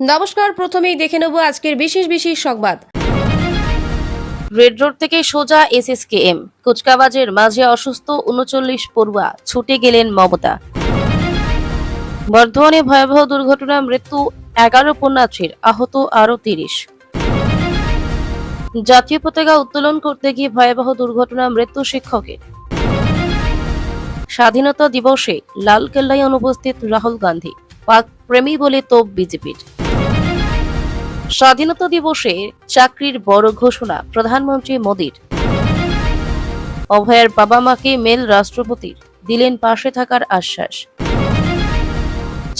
নমস্কার, প্রথমেই দেখে নেব আজকের বিশেষ বিশেষ সংবাদ। রেড রোড থেকে সোজা এসএসকেএম কুচকাবাজের মাঝে অসুস্থ উনচল্লিশ পড়ুয়া, ছুটে গেলেন মমতা। বর্ধমানে ভয়াবহ দুর্ঘটনা মৃত্যু এগারো পুণ্যার্থীর, আহত আরও তিরিশ। জাতীয় পতাকা উত্তোলন করতে গিয়ে ভয়াবহ দুর্ঘটনা মৃত্যু শিক্ষকের। স্বাধীনতা দিবসে লালকেল্লায় অনুপস্থিত রাহুল গান্ধী, পাক প্রেমী বলে তোপ বিজেপির। স্বাধীনতা দিবসে চাকরির বড় ঘোষণা প্রধানমন্ত্রী মোদীর। অভয়ের বাবা মাকে মেল রাষ্ট্রপতির, দিলেন পাশে থাকার আশ্বাস।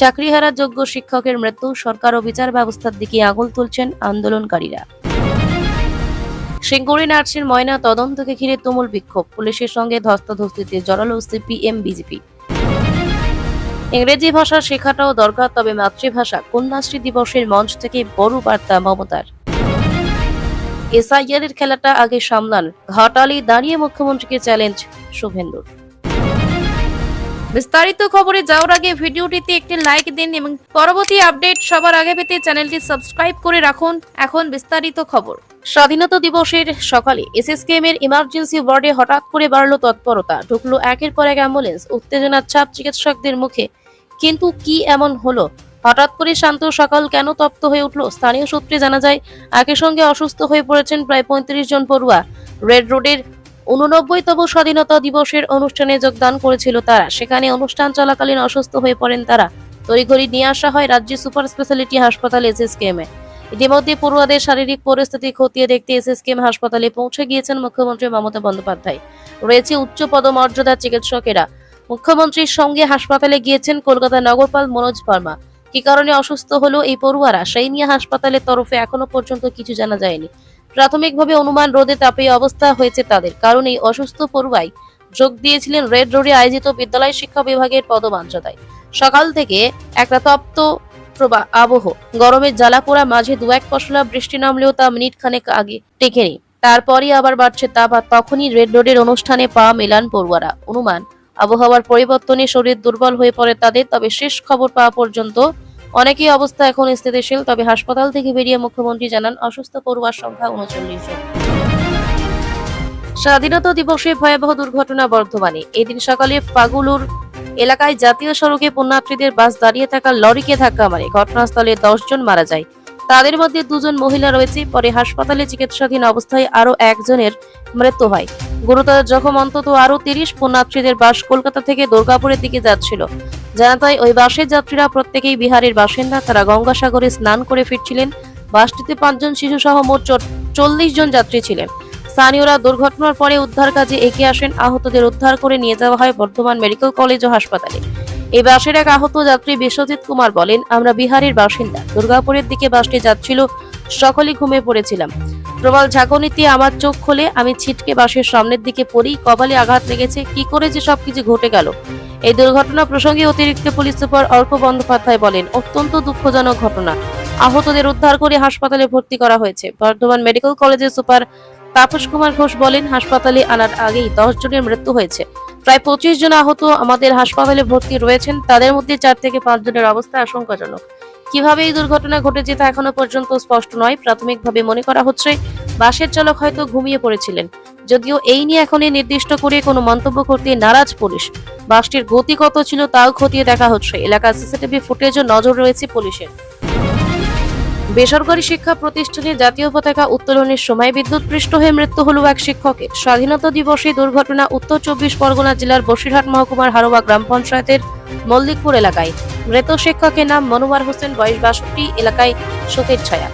চাকরিহারা যোগ্য শিক্ষকের মৃত্যু, সরকার ও বিচার ব্যবস্থার দিকে আঙুল তুলছেন আন্দোলনকারীরা। সিঙ্গুরি নার্সের ময়না তদন্তকে ঘিরে তুমুল বিক্ষোভ, পুলিশের সঙ্গে ধস্তাধস্তিতে জড়ালো সিপিএম বিজেপি। ইংরেজি ভাষা শেখাটাও দরকার, তবে মাতৃভাষা কন্যাশ্রী দিবসের মঞ্চ থেকে বড় বার্তা মমতার। এসআইআর এর খেলাটা আগে সামলান। ঘাটালি দাঁড়িয়ে মুখ্যমন্ত্রীকে চ্যালেঞ্জ শুভেন্দুর। বিস্তারিত খবরে যাওয়ার আগে ভিডিওটিতে একটি লাইক দিন এবং পরবর্তী আপডেট সবার আগে পেতে চ্যানেলটি সাবস্ক্রাইব করে রাখুন। এখন বিস্তারিত খবর। স্বাধীনতা দিবসের সকালে এসএসকেএম এর ইমার্জেন্সি ওয়ার্ডে হঠাৎ করে বাড়লো তৎপরতা। ঢুকলো একের পর এক অ্যাম্বুলেন্স। উত্তেজনার চাপ চিকিৎসকদের মুখে। কিন্তু কি এমন হলো? হঠাৎ করে শান্ত সকাল কেন তপ্ত হয়ে উঠল? স্থানীয় সূত্রে জানা যায় একই সঙ্গে অসুস্থ হয়ে পড়েছেন প্রায় পঁয়ত্রিশ জন পড়ুয়া। রেড রোডের উননব্বইতম স্বাধীনতা দিবসের অনুষ্ঠানে যোগদান করেছিল তারা। সেখানে অনুষ্ঠান চলাকালীন অসুস্থ হয়ে পড়েন তারা। তড়িঘড়ি নিয়ে আসা হয় রাজ্য সুপার স্পেশালিটি হাসপাতাল এসএসকেএম ইতিমধ্যে পড়ুয়াদের শারীরিক পরিস্থিতি খতিয়ে দেখতে এসএসকেএম হাসপাতালে পৌঁছে গিয়েছেন মুখ্যমন্ত্রী মমতা বন্দ্যোপাধ্যায়। রয়েছে উচ্চ পদমর্যাদার চিকিৎসকেরা। মুখ্যমন্ত্রীর সঙ্গে হাসপাতালে গিয়েছেন কলকাতা নগরপাল মনোজ ভার্মা কি কারণে অসুস্থ হলো এই পড়ুয়ারা? সেই নিয়ে হাসপাতালের তরফে এখনও পর্যন্ত কিছু জানা যায়নি। প্রাথমিকভাবে অনুমান রোদে তাপে অবস্থা হয়েছে তাদের, কারণ এই অসুস্থ পড়ুয়াই যোগ দিয়েছিলেন রেড রোডে আয়োজিত বিদ্যালয় শিক্ষা বিভাগের পদমর্যাদায়। সকাল থেকে একটা তপ্ত প্রবাহ আবহ গরমের জ্বালাপোড়া, মাঝে দু এক পশলা বৃষ্টি নামলেও তা মিনিট খানেক আগে টেকেনি। তারপরই আবার বাড়ছে তাপ আর তখনই রেড রোডের অনুষ্ঠানে পা মেলান পড়ুয়ারা। অনুমান আবহাওয়ার পরিবর্তনে শরীর দুর্বল হয়ে পড়ে তাদের, তবে শেষ খবর পাওয়া পর্যন্ত অনেকেই অবস্থা এখন স্থিতিশীল। তবে হাসপাতাল থেকে বেরিয়ে মুখ্যমন্ত্রী জানান, অসুস্থ পড়ুয়ার সংখ্যা উনচল্লিশ জন। স্বাধীনতা দিবসে ভয়াবহ দুর্ঘটনা বর্ধমানে। এদিন সকালে ফাগুলুর এলাকায় জাতীয় সড়কে পুণ্যার্থীদের বাস দাঁড়িয়ে থাকা লরিকে ধাক্কা মারে। ঘটনাস্থলে দশ জন মারা যায়। তাদের মধ্যে দুজন মহিলা রয়েছে। পরে হাসপাতালে চিকিৎসাধীন অবস্থায় আরও একজনের মৃত্যু হয়। গুরুতর জখম অন্তত আরও তিরিশ পুণ্যার্থীদের বাস কলকাতা থেকে দুর্গাপুরের দিকে যাচ্ছিল। জানা যায়, ওই বাসের যাত্রীরা প্রত্যেকেই বিহারের বাসিন্দা। তারা গঙ্গাসাগরে স্নান করে ফিরছিলেন। বাসটিতে পাঁচজন শিশু সহ মোট চল্লিশ জন যাত্রী ছিলেন। স্থানীয়রা দুর্ঘটনার পরে উদ্ধার কাজে এগিয়ে আসেন। আহতদের উদ্ধার করে নিয়ে যাওয়া হয় বর্ধমান মেডিকেল কলেজ ও হাসপাতালে। এই বাসের এক আহত যাত্রী বিশ্বজিৎ কুমার বলেন, আমরা বিহারের বাসিন্দা। দুর্গাপুরের দিকে বাসটি যাচ্ছিল, সকলেই ঘুমিয়ে পড়েছিলাম। প্রবল ঝাঁকুনিতে আমার চোখ খুলে, আমি ছিটকে বাসের সামনের দিকে পড়ি, কপালে আঘাত লেগেছে, কি করে যে সবকিছু ঘটে গেল? এই দুর্ঘটনা প্রসঙ্গে অতিরিক্ত পুলিশ সুপার অর্ক বন্দ্যোপাধ্যায় বলেন, অত্যন্ত দুঃখজনক ঘটনা। আহতদের উদ্ধার করে হাসপাতালে ভর্তি করা হয়েছে। বর্ধমান মেডিকেল কলেজের সুপার তাপস কুমার ঘোষ বলেন, হাসপাতালে আনার আগেই দশ জনের মৃত্যু হয়েছে। প্রায় পঁচিশ জন আহত আমাদের হাসপাতালে ভর্তি রয়েছেন। তাদের মধ্যে চার থেকে পাঁচ জনের অবস্থা আশঙ্কাজনক। কীভাবে এই দুর্ঘটনা ঘটেছে তা এখনও পর্যন্ত স্পষ্ট নয়। প্রাথমিকভাবে মনে করা হচ্ছে, বাসের চালক হয়তো ঘুমিয়ে পড়েছিলেন। যদিও এই নিয়ে এখনই নির্দিষ্ট করে কোনো মন্তব্য করতে নারাজ পুলিশ। বাসটির গতি কত ছিল তাও খতিয়ে দেখা হচ্ছে। এলাকার সিসিটিভি ফুটেজও নজর রয়েছে পুলিশের। বেসরকারি শিক্ষা প্রতিষ্ঠানে জাতীয় পতাকা উত্তোলনের সময় বিদ্যুৎপৃষ্ট হয়ে মৃত্যু হল এক শিক্ষকের। স্বাধীনতা দিবসে দুর্ঘটনা উত্তর চব্বিশ পরগনা জেলার বসিরহাট মহকুমার হারোয়া গ্রাম পঞ্চায়েতের মল্লিকপুর এলাকায়। মৃত শিক্ষকের নাম মনোয়ার হোসেন, বয়স বাষট্টি, এলাকায় শোকের ছায়া।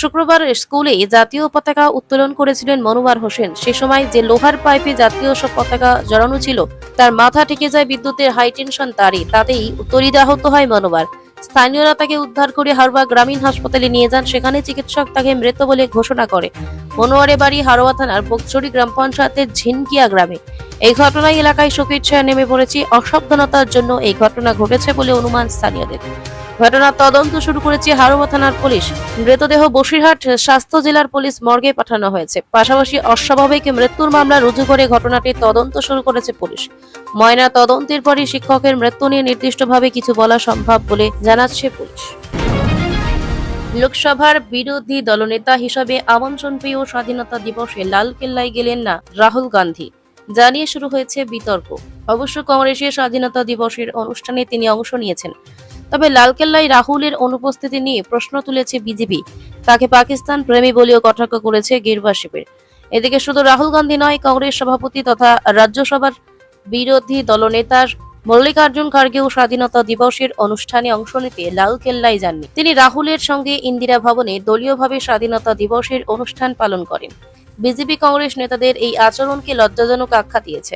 শুক্রবার স্কুলে জাতীয় পতাকা উত্তোলন করেছিলেন মনোয়ার হোসেন। সে সময় যে লোহার পাইপে জাতীয় সব পতাকা জড়ানো ছিল, তার মাথা ঠেকে যায় বিদ্যুতের হাই টেনশন তারে তাতেই তরিদাহত হয় মনোয়ার। স্থানীয়রা তাকে উদ্ধার করে হারোয়া গ্রামীণ হাসপাতালে নিয়ে যান, সেখানে চিকিৎসক তাকে মৃত বলে ঘোষণা করে। মনোয়ারে বাড়ি হারোয়া থানার বকচুরি গ্রাম পঞ্চায়েতের ঝিনকিয়া গ্রামে। এই ঘটনায় এলাকায় শোকের ছায়া নেমে পড়েছে। অসাবধানতার জন্য এই ঘটনা ঘটেছে বলে অনুমান স্থানীয়দের। ঘটনার তদন্ত শুরু করেছে হারোয়া থানার পুলিশ। মৃতদেহ বসিরহাট স্বাস্থ্য জেলার পুলিশ মর্গে পাঠানো হয়েছে। পাশাপাশি অস্বাভাবিক মৃত্যুর মামলা রুজু করে ঘটনাটির তদন্ত শুরু করেছে পুলিশ। ময়না তদন্তের পরই শিক্ষকের মৃত্যু নিয়ে নির্দিষ্টভাবে কিছু বলা সম্ভব বলে জানাচ্ছে পুলিশ। লোকসভার বিরোধী দলনেতা হিসাবে আমন্ত্রণ পেয়েও স্বাধীনতা দিবসে লালকেল্লায় গেলেন না রাহুল গান্ধী। জানিয়ে শুরু হয়েছে বিতর্ক। অবশ্য কংগ্রেসের স্বাধীনতা দিবসের অনুষ্ঠানে তিনি অংশ নিয়েছেন। তবে লালকেল্লায় রাহুলের অনুপস্থিতি নিয়ে প্রশ্ন তুলেছে বিজেপি। তাকে পাকিস্তান প্রেমী বলেও কটাক্ষ করেছে গেরুয়া শিবির। এদিকে শুধু রাহুল গান্ধী নয়, কংগ্রেস সভাপতি তথা রাজ্যসভার বিরোধী দলনেতার মল্লিকার্জুন খার্গেও স্বাধীনতা দিবসের অনুষ্ঠানে অংশ নিতে লালকেল্লায় যাননি। তিনি রাহুলের সঙ্গে ইন্দিরা ভবনে দলীয়ভাবে স্বাধীনতা দিবসের অনুষ্ঠান পালন করেন। বিজেপি কংগ্রেস নেতাদের এই আচরণকে লজ্জাজনক আখ্যা দিয়েছে।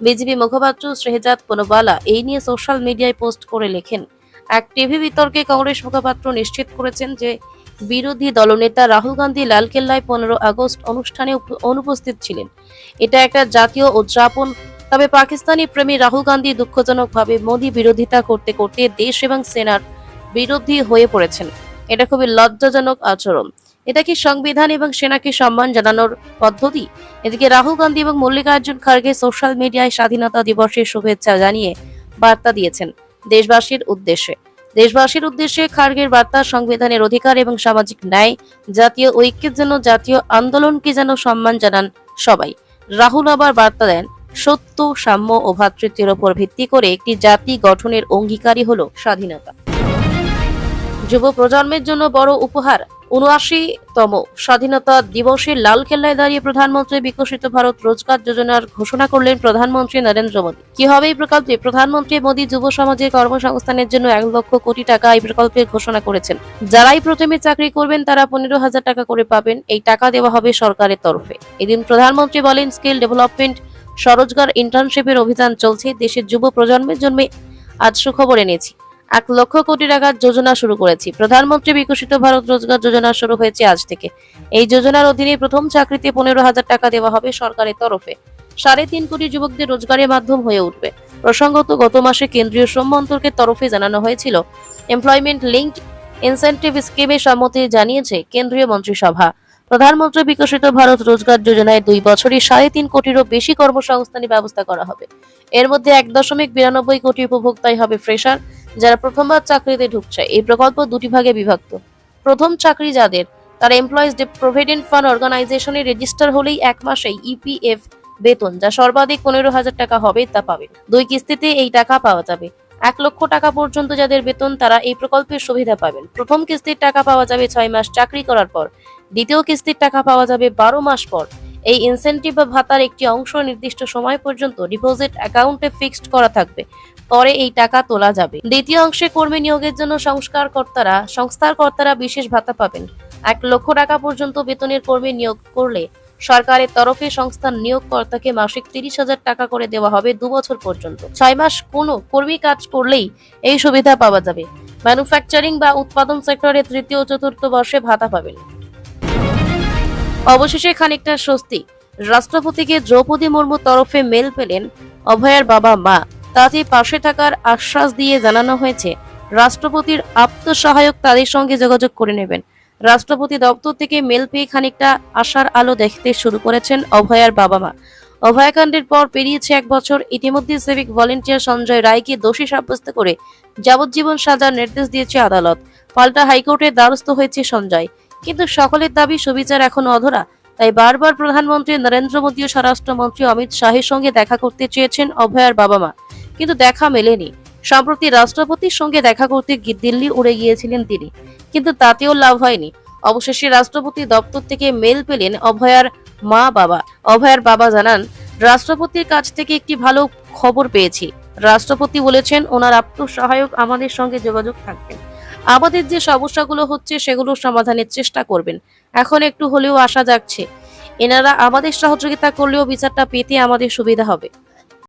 বিজেপি মুখপাত্র শ্রেহজাদ পনবালা এই নিয়ে সোশ্যাল মিডিয়ায় পোস্ট করে লেখেন এক টিভি বিতর্কে কংগ্রেস মুখপাত্র নিশ্চিত করেছেন যে বিরোধী দলনেতা রাহুল গান্ধী লালকেল্লায় পনেরো আগস্ট অনুষ্ঠানে অনুপস্থিত ছিলেন। এটা একটা জাতীয় উদযাপন, তবে পাকিস্তানি প্রেমী রাহুল গান্ধী দুঃখজনকভাবে মোদী বিরোধিতা করতে করতে দেশ এবং সেনার বিরোধী হয়ে পড়েছেন। এটা খুবই লজ্জাজনক আচরণ। এটা কি সংবিধান এবং সেনাকে সম্মান জানানোর পদ্ধতি? এদিকে রাহুল গান্ধী এবং মল্লিকার্জুন খার্গে সোশ্যাল মিডিয়ায় স্বাধীনতা দিবসের শুভেচ্ছা জানিয়ে বার্তা দিয়েছেন। দেশবাসীর উদ্দেশ্যে। দেশবাসীর উদ্দেশ্যে খার্গের বার্তা, সংবিধানের অধিকার এবং সামাজিক ন্যায়, জাতীয় ঐক্যের জন্য জাতীয় আন্দোলনকে যেন সম্মান জানান সবাই। রাহুল আবার বার্তা দেন, সত্য, সাম্য ও ভ্রাতৃত্বের ওপর ভিত্তি করে একটি জাতি গঠনের অঙ্গীকারী হল স্বাধীনতা। যুব প্রজন্মের জন্য বড় উপহার। উনআশি তম স্বাধীনতা দিবসে লালকেল্লায় দাঁড়িয়ে প্রধানমন্ত্রী বিকশিত ভারত রোজগার যোজনার ঘোষণা করলেন প্রধানমন্ত্রী নরেন্দ্র মোদী। কি হবে এই প্রকল্পে প্রধানমন্ত্রী মোদী যুব সমাজের কর্মসংস্থানের জন্য এক লক্ষ কোটি টাকা এই প্রকল্পের ঘোষণা করেছেন। যারাই প্রথমে চাকরি করবেন, তারা পনেরো হাজার টাকা করে পাবেন। এই টাকা দেওয়া হবে সরকারের তরফে। এদিন প্রধানমন্ত্রী বলেন, স্কিল ডেভেলপমেন্ট, স্বরোজগার ইন্টার্নশিপের অভিযান চলছে। দেশের যুব প্রজন্মের জন্য আজ সুখবর এনেছি। এক লক্ষ কোটি টাকার যোজনা শুরু করেছি। প্রধানমন্ত্রী বিকশিত ভারত রোজগার যোজনা শুরু হয়েছে আজ থেকে। এই যোজনার অধীনে প্রথম চাকরিতে পনেরো হাজার টাকা দেওয়া হবে সরকারের তরফে। সাড়ে তিন কোটি যুবকদের রোজগারের মাধ্যম হয়ে উঠবে। প্রসঙ্গত, গত মাসে কেন্দ্রীয় শ্রম মন্ত্রকের তরফে জানানো হয়েছিল। এমপ্লয়মেন্ট লিঙ্ক ইনসেন্টিভ স্কিমে সম্মতি জানিয়েছে কেন্দ্রীয় মন্ত্রিসভা। প্রধানমন্ত্রী বিকশিত ভারত রোজগার যোজনায় দুই বছরে সাড়ে তিন কোটিরও বেশি কর্মসংস্থানের ব্যবস্থা করা হবে। এর মধ্যে এক দশমিক বিরানব্বই কোটি উপভোক্তাই হবে ফ্রেশার। যারা প্রথমবার চাকরিতে ঢুকছে, এই প্রকল্প দুটি ভাগে বিভক্ত। প্রথম চাকরি যাদের, তারা এমপ্লয়িজ প্রভিডেন্ট ফান্ড অর্গানাইজেশনে রেজিস্টার হলেই এক মাসেই ইপিএফ বেতন, যা সর্বাধিক পনেরো হাজার টাকা হবে তা পাবে। দুই কিস্তিতে এই টাকা পাওয়া যাবে। এক লক্ষ টাকা পর্যন্ত যাদের বেতন, তারা এই প্রকল্পের সুবিধা পাবেন। প্রথম কিস্তির টাকা পাওয়া যাবে ছয় মাস চাকরি করার পর। দ্বিতীয় কিস্তির টাকা পাওয়া যাবে বারো মাস পর। এই ইনসেন্টিভ বা ভাতার একটি অংশ নির্দিষ্ট সময় পর্যন্ত ডিপোজিট অ্যাকাউন্টে ফিক্সড করা থাকবে। পরে এই টাকা তোলা যাবে। দ্বিতীয় অংশে কর্মী নিয়োগের জন্য সংস্কার কর্তারা সংস্থার কর্তারা বিশেষ ভাতা পাবেন। এক লক্ষ টাকা পর্যন্ত বেতনের কর্মী নিয়োগ করলে সরকারের তরফে সংস্থার নিয়োগকর্তাকে মাসিক তিরিশ হাজার টাকা করে দেওয়া হবে দু বছর পর্যন্ত। ছয় মাস কোনো কর্মী কাজ করলেই এই সুবিধা পাওয়া যাবে। ম্যানুফ্যাকচারিং বা উৎপাদন সেক্টরে তৃতীয় চতুর্থ বর্ষে ভাতা পাবেন। অবশেষে খানিকটা স্বস্তি। রাষ্ট্রপতিকে দ্রৌপদী মুর্মুর তরফে মেল পেলেন অভয়ার বাবা মা। তাতে পাশে থাকার আশ্বাস দিয়ে জানানো হয়েছে, রাষ্ট্রপতির আত্মসহায়ক তাদের সঙ্গে যোগাযোগ করে নেবেন। রাষ্ট্রপতি দপ্তর থেকে মেল পেয়ে খানিকটা আশার আলো দেখতে শুরু করেছেন অভয়ার বাবা মা অভয়াকাণ্ডের পর পেরিয়েছে এক বছর। ইতিমধ্যে সিভিক ভলেন্টিয়ার সঞ্জয় রায়কে দোষী সাব্যস্ত করে যাবজ্জীবন সাজার নির্দেশ দিয়েছে আদালত। পাল্টা হাইকোর্টের দ্বারস্থ হয়েছে সঞ্জয়। কিন্তু সকলের দাবি, সুবিচার এখন অধরা। তাই বারবার প্রধানমন্ত্রী নরেন্দ্র মোদী ও স্বরাষ্ট্রমন্ত্রী অমিত শাহের সঙ্গে দেখা করতে চেয়েছেন অভয়ার বাবা মা কিন্তু দেখা মেলেনি। সম্প্রতি রাষ্ট্রপতির সঙ্গে দেখা করতে দিল্লি উড়ে গিয়েছিলেন তিনি। কিন্তু তাতেও লাভ হয়নি। অবশেষে রাষ্ট্রপতি দপ্তর থেকে মেল পেলেন অভয়ার মা বাবা অভয়ার বাবা জানান, রাষ্ট্রপতির কাছ থেকে একটি ভালো খবর পেয়েছি। রাষ্ট্রপতি বলেছেন, ওনার আত্মসহায়ক আমাদের সঙ্গে যোগাযোগ থাকবেন আমাদের যে সমস্যাগুলো হচ্ছে সেগুলো সমাধানের চেষ্টা করবেন। এখন একটু হলেও আশা যাচ্ছে এনারা আমাদের সহযোগিতা করলেও বিচারটা পেতে আমাদের সুবিধা হবে।